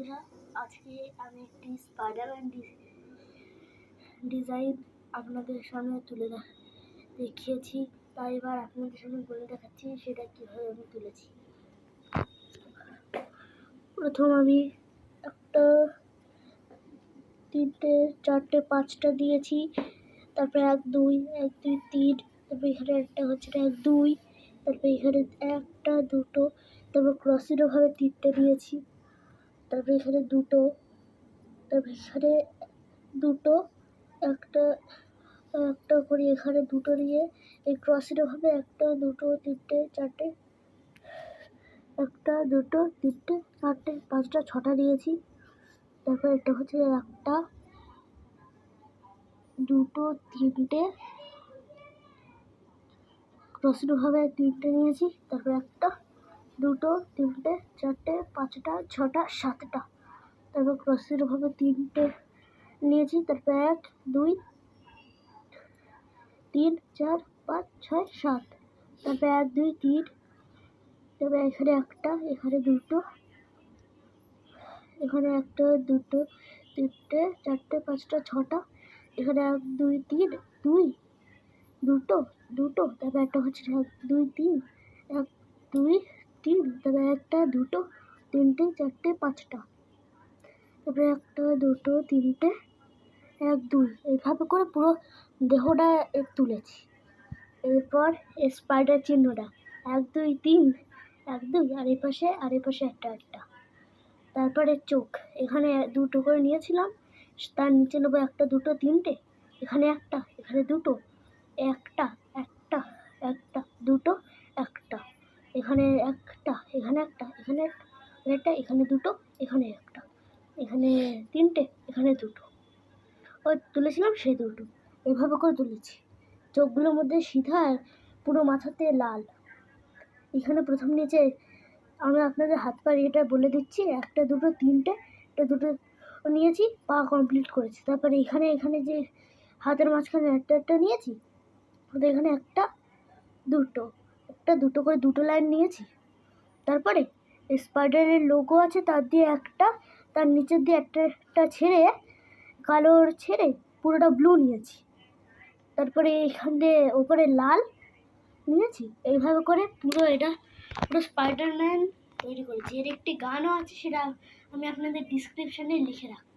বন্ধুরা, আজকে আমি একটি স্পাইডারম্যান ডিজাইন আপনাদের সামনে তুলে দেখিয়েছি। তাই এবার আপনাদের সামনে বলে দেখাচ্ছি সেটা কীভাবে আমি তুলেছি। প্রথম আমি একটা তিনটে, চারটে, পাঁচটা দিয়েছি। তারপরে এক, দুই এক, দুই, তিন, তারপর এখানে একটা হচ্ছে এক, দুই, তারপর এখানে একটা, দুটো, তারপর ক্রসিরোভাবে তিনটে দিয়েছি। তারপরে এখানে দুটো তারপর এখানে দুটো, একটা একটা করে এখানে দুটো নিয়ে, এই ক্রসিরোভাবে একটা, দুটো, তিনটে, চারটে, একটা, দুটো, তিনটে, চারটে, পাঁচটা, ছটা নিয়েছি। তারপর এটা হচ্ছে একটা, দুটো, তিনটে ক্রসিরোভাবে তিনটে নিয়েছি। তারপর একটা দুটো, তিনটে, চারটে, পাঁচটা, ছটা, সাতটা। তারপর ক্রসিরোভাবে তিনটে নিয়েছি। তারপর এক, দুই, তিন, চার, পাঁচ, ছয়, সাত। তারপর এক, দুই, তিন। তারপর এখানে একটা, এখানে দুটো। এখানে একটা, দুটো, তিনটে, চারটে, পাঁচটা, ছটা। এখানে এক, দুই, তিন, দুই। দুটো দুটো। তারপর একটা হচ্ছে এক, দুই, তিন। এক, দুই। তারপরে একটা, দুটো, তিনটে, চারটে, পাঁচটা। তারপরে একটা, দুটো, তিনটে, এক, দুই। এইভাবে করে পুরো দেহটা তুলেছি। এরপর স্পাইডার চিহ্নটা। এক, দুই, তিন, এক, দুই, আর এই পাশে, আর এই পাশে একটা একটা। তারপরে চোখ। এখানে দুটো করে নিয়েছিলাম। তার নিচে নেব একটা, দুটো, তিনটে। এখানে একটা, এখানে দুটো একটা একটা একটা দুটো একটা এখানে একটা এখানে একটা এখানে একটা, এখানে দুটো, এখানে একটা, এখানে তিনটে, এখানে দুটো। ওই তুলেছিলাম সেই দুটো। এভাবে করে তুলেছি। চোখগুলোর মধ্যে সিধা আর পুরো মাথাতে লাল। এখানে প্রথম নিচে আমি আপনাদের হাত পা এটা বলে দিচ্ছি, একটা দুটো, তিনটে, একটা দুটো নিয়েছি, পা কমপ্লিট করেছি। তারপরে এখানে এখানে যে হাতের মাঝখানে একটা একটা নিয়েছি তারপরে এখানে একটা, দুটো। একটা দুটো করে দুটো লাইন নিয়েছি। তারপরে স্পাইডারের লোগো আছে, তার দিয়ে একটা, তার নিচের দিয়ে একটা একটা ছেড়ে, কালোর ছেড়ে পুরোটা ব্লু নিয়েছি। তারপরে এখান দিয়ে ওপরে লাল নিয়েছি। এইভাবে করে পুরো এটা, পুরো স্পাইডারম্যান তৈরি করেছি। এর একটি গানও আছে, সেটা আমি আপনাদের ডিসক্রিপশানে লিখে রাখব।